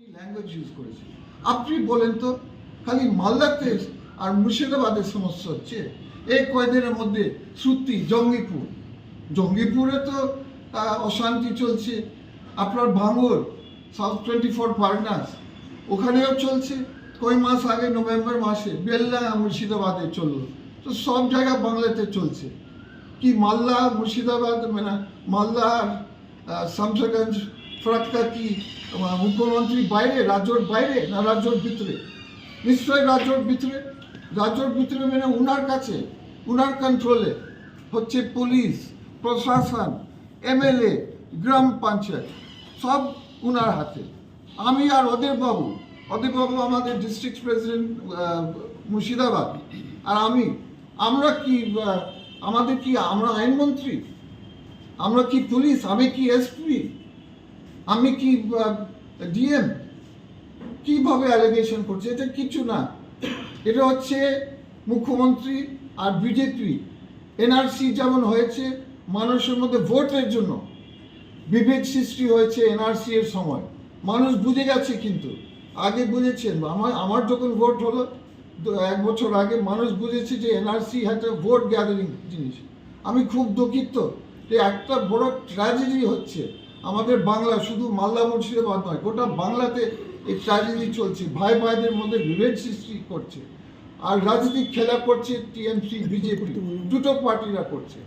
Language use করেছে আপনি বলেন তো খালি মালদাতে আর মুর্শিদাবাদের সমস্যা হচ্ছে? এই কয়দিনের মধ্যে? শ্রুতি জঙ্গিপুর। জঙ্গিপুরে তো অশান্তি চলছে। আপনার Bhangar south twenty four Parganas ওখানেও চলছে। কয় মাস আগে নভেম্বর মাসে বেল্লা মুর্শিদাবাদে চলল। তো সব জায়গা বাংলাতে চলছে। কি মালদা মুর্শিদাবাদ মানে আহ, শামসাগঞ্জ ফরাক্কা কি মুখ্যমন্ত্রী বাইরে, রাজ্যর বাইরে না রাজ্যর ভিতরে? নিশ্চয়ই রাজ্যর ভিতরে। রাজ্যর ভিতরে মানে উনার কাছে, উনার কন্ট্রোলে হচ্ছে পুলিশ, প্রশাসন, এমএলএ, গ্রাম পঞ্চায়েত, সব উনার হাতে। আমি আর ওদের বাবু ওদের বাবু আমাদের ডিস্ট্রিক্ট প্রেসিডেন্ট মুর্শিদাবাদ। আর আমি, আমরা কি আমাদের কি, আমরা আইনমন্ত্রী? আমরা কি পুলিশ? আমি কি এসপি আমি কি ডিএম কীভাবে অ্যালিগেশন করছে? এটা কিছু না। এটা হচ্ছে মুখ্যমন্ত্রী আর বিজেপি এনআরসি যেমন হয়েছে, মানুষের মধ্যে ভোটের জন্য বিভেদ সৃষ্টি হয়েছে এনআরসি এর সময়। মানুষ বুঝে গেছে কিন্তু, আগে বুঝেছেন। আমার আমার যখন ভোট হলো এক বছর আগে মানুষ বুঝেছে যে এনআরসি একটা ভোট গ্যাদারিং জিনিস। আমি খুব দুঃখিত যে একটা বড় ট্র্যাজেডি হচ্ছে। আমাদের বাংলা শুধু মালদা মুর্শিদাবাদ নয়, গোটা বাংলাতে এই ট্র্যাজেডি চলছে। ভাই ভাইদের মধ্যে বিভেদ সৃষ্টি করছে। আর রাজনীতি খেলা করছে টিএমসি, বিজেপি, দুটো পার্টিরা করছে।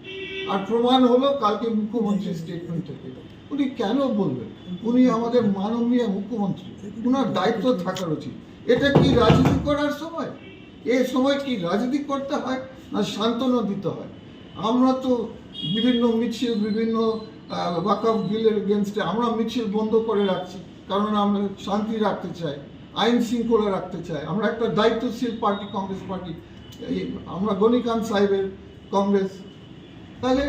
আর প্রমাণ হলো কালকে মুখ্যমন্ত্রীর স্টেটমেন্ট থেকে। উনি কেন বলবেন? উনি আমাদের মাননীয় মুখ্যমন্ত্রী। উনার দায়িত্ব থাকার উচিত। এটা কি রাজনীতি করার সময়? এই সময় কি রাজনীতি করতে হয় না সান্ত্বনা দিতে হয়? আমরা তো বিভিন্ন মিছিল, বিভিন্ন ওয়াকআপ বিলের এগেনস্টে আমরা মিছিল বন্ধ করে রাখছি, কারণ আমরা শান্তি রাখতে চাই, আইন শৃঙ্খলা রাখতে চাই। আমরা একটা দায়িত্বশীল পার্টি, কংগ্রেস পার্টি আমরা গণিকান্ত সাহেবের কংগ্রেস। তাহলে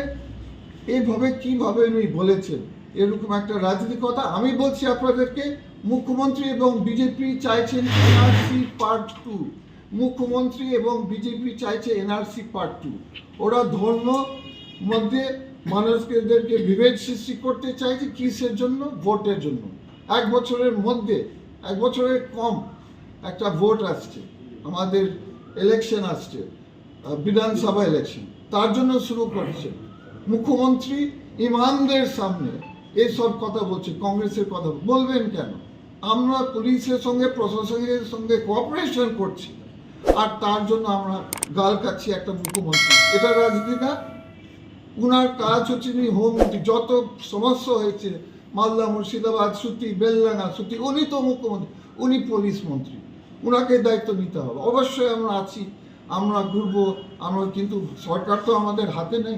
এইভাবে কীভাবে উনি বলেছেন? এরকম একটা রাজনীতি কথা। আমি বলছি আপনাদেরকে, মুখ্যমন্ত্রী এবং বিজেপি চাইছেন এনআরসি পার্ট টু। মুখ্যমন্ত্রী এবং বিজেপি চাইছে এনআরসি পার্ট টু ওরা ধর্ম মধ্যে মানুষদেরকে বিভেদ সৃষ্টি করতে চাইছে কিসের জন্য? ভোটের জন্য। এক বছরের মধ্যে, এক বছরের কম একটা ভোট আসছে। আমাদের ইলেকশন আসছে বিধানসভা ইলেকশন তার জন্য শুরু করছে। মুখ্যমন্ত্রী ইমানদের সামনে এইসব কথা বলছে, কংগ্রেসের কথা। বলবেন কেন? আমরা পুলিশের সঙ্গে, প্রশাসনের সঙ্গে কোঅপারেশন করছি। আর তার জন্য আমরা গাল কাচ্ছি একটা মুখ্যমন্ত্রী। এটা রাজনীতি না। উনার কাজ হচ্ছে উনি হোম মিনিস্ট্রি। যত সমস্যা হয়েছে, মালদা মুর্শিদাবাদ, সুতি, বেলডাঙ্গা, সুতি, উনি তো মুখ্যমন্ত্রী, উনি পুলিশ মন্ত্রী। উনাকে দায়িত্ব নিতে হবে। অবশ্যই আমরা আছি, আমরা ঘুরবো, আমরা কিন্তু সরকার তো আমাদের হাতে নেই।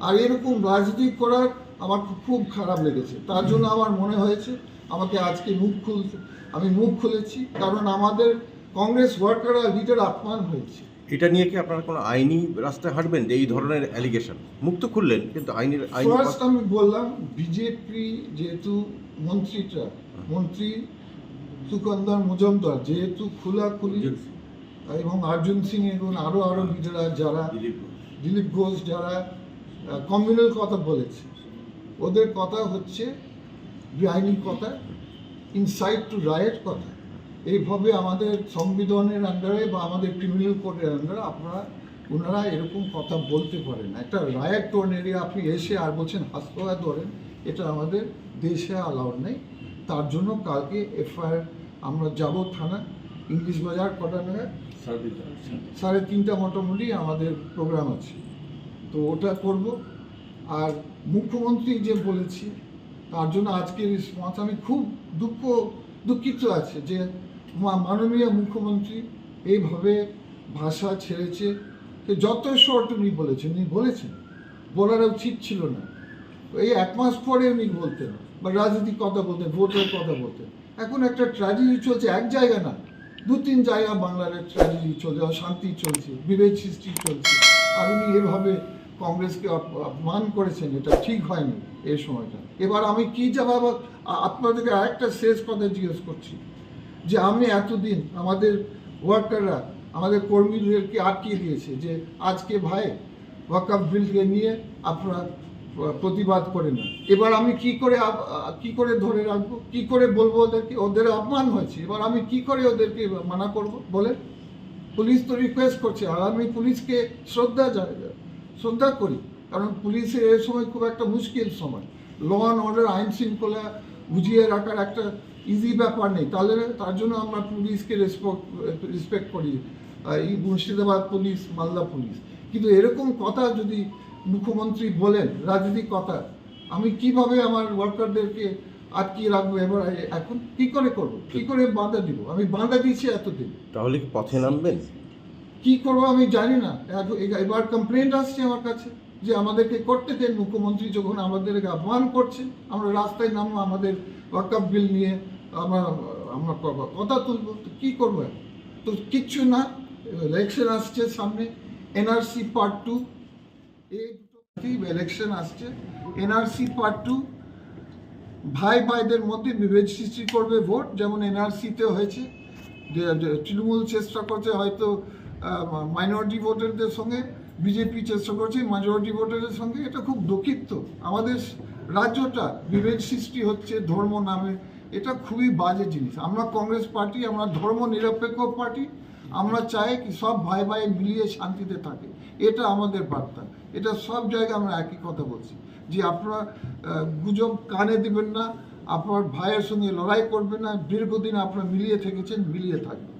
আর এরকম রাজনীতি করার আমার খুব খারাপ লেগেছে। তার জন্য আমার মনে হয়েছে, আমাকে আজকে মুখ খুলতে আমি মুখ খুলেছি। কারণ আমাদের কংগ্রেস ওয়ার্কাররা লিডার অপমান হয়েছে। এটা নিয়ে কি আপনারা কোনো আইনি রাস্তায় হাঁটবেন যে এই ধরনের অ্যালিগেশন মুক্ত করলেন কিন্তু আইনের আইনি ফার্স্ট আমি বললাম বিজেপি যেহেতু মন্ত্রীটা মন্ত্রী সুকন্দর মজুমদার যেহেতু খোলাখুলি এবং অর্জুন সিং এবং আরও আরও লিডাররা যারা দিলীপ ঘোষ। যারা কমিউনাল কথা বলেছে। ওদের কথা হচ্ছে বেআইনি কথা ইনসাইড টু রায়ের কথা। এইভাবে আমাদের সংবিধানের আন্ডারে বা আমাদের ক্রিমিনাল কোডের আন্ডারে আপনারা ওনারা এরকম কথা বলতে পারেন না। একটা রায়ের টোন এরিয়া আপনি এসে আর বলছেন হাসপাতাল ধরেন এটা আমাদের দেশে অ্যালাউড নেই। তার জন্য কালকে এফআইআর আমরা যাব থানা ইংলিশ বাজার কটা নাগাদ? সাড়ে তিনটা মোটামুটি আমাদের প্রোগ্রাম আছে। তো ওটা করব। আর মুখ্যমন্ত্রী যে বলেছি তার জন্য আজকে রেসপন্স আমি খুব দুঃখ দুঃখিত আছে যে মাননীয় মুখ্যমন্ত্রী এইভাবে ভাষা ছেড়েছে। যে যত শর্ট উনি বলেছেন উনি বলেছেন। বলার উচিত ছিল না। এই এক মাস পরে উনি বলতেন, বা রাজনীতির কথা বলতেন, ভোটের কথা বলতেন। এখন একটা ট্র্যাজেডি চলছে এক জায়গা না, দু তিন জায়গা বাংলার ট্র্যাজেডি চলছে, অশান্তি চলছে, বিভেদ সৃষ্টি চলছে। আর উনি এভাবে কংগ্রেসকে অপ- অপমান করেছেন, এটা ঠিক হয়নি এই সময়টা। এবার আমি কি জবাব আপনাদেরকে আরেকটা শেষ কথা জিজ্ঞেস করছি। যে আমি এতদিন আমাদের ওয়ার্কাররা আমাদের কর্মীদেরকে আটকিয়ে দিয়েছে যে আজকে ভাই ওয়াকআপ বিলকে নিয়ে আপনারা প্রতিবাদ করে না। এবার আমি কি করে কি করে ধরে রাখব? কি করে বলব ওদেরকে? ওদের অপমান হয়েছে। এবার আমি কি করে ওদেরকে মানা করব? বলে পুলিশ তো রিকোয়েস্ট করছে। আর আমি পুলিশকে শ্রদ্ধা শ্রদ্ধা করি। কারণ পুলিশের এই সময় খুব একটা মুশকিল সময়। ল অ্যান্ড অর্ডার আইন শৃঙ্খলা বুঝিয়ে রাখার একটা ইজি ব্যাপার নেই। তাহলে তার জন্য আমরা পুলিশকে রেসপেক্ট রেসপেক্ট করি। এই মুর্শিদাবাদ পুলিশ মালদা পুলিশ। কিন্তু এরকম কথা যদি মুখ্যমন্ত্রী বলেন রাজনৈতিক কথা আমি কীভাবে আমার ওয়ার্কারদেরকে আটকিয়ে রাখব এবার? এখন কি করে করব? কি করে বাধা দিব? আমি বাধা দিয়েছি এতদিন। তাহলে কি পথে নামবেন? কি করব আমি জানি না। এব- এবার কমপ্লেন্ট আসছে আমার কাছে। যে আমাদেরকে করতে দেন। মুখ্যমন্ত্রী যখন আমাদেরকে আহ্বান করছে আমরা রাস্তায় নামবো, আমাদের ওয়াকআপ বিল নিয়ে আমরা আমরা ক- কথা তুলবো, তো কী করব তো কিচ্ছু না ইলেকশন আসছে সামনে এনআরসি পার্ট টু এই দুটো ইলেকশন আসছে। এনআরসি পার্ট টু ভাই ভাইদের মধ্যে বিভেদ সৃষ্টি করবে ভোট, যেমন এনআরসিতে হয়েছে তৃণমূল চেষ্টা করছে হয়তো মাইনরিটি ভোটারদের সঙ্গে বিজেপি চেষ্টা করছে মেজরিটি ভোটারদের সঙ্গে। এটা খুব দুঃখিত। আমাদের রাজ্যটা বিভেদ সৃষ্টি হচ্ছে ধর্ম নামে। এটা খুবই বাজে জিনিস। আমরা কংগ্রেস পার্টি, আমরা ধর্ম নিরপেক্ষ পার্টি। আমরা চাই কি সব ভাই ভাই মিলিয়ে শান্তিতে থাকে। এটা আমাদের বার্তা। এটা সব জায়গায় আমরা একই কথা বলছি। যে আপনারা গুজব কানে দিবেন না। আপনার ভাইয়ের সঙ্গে লড়াই করবেন না। দীর্ঘদিন আপনারা মিলিয়ে থেকেছেন, মিলিয়ে থাকবেন।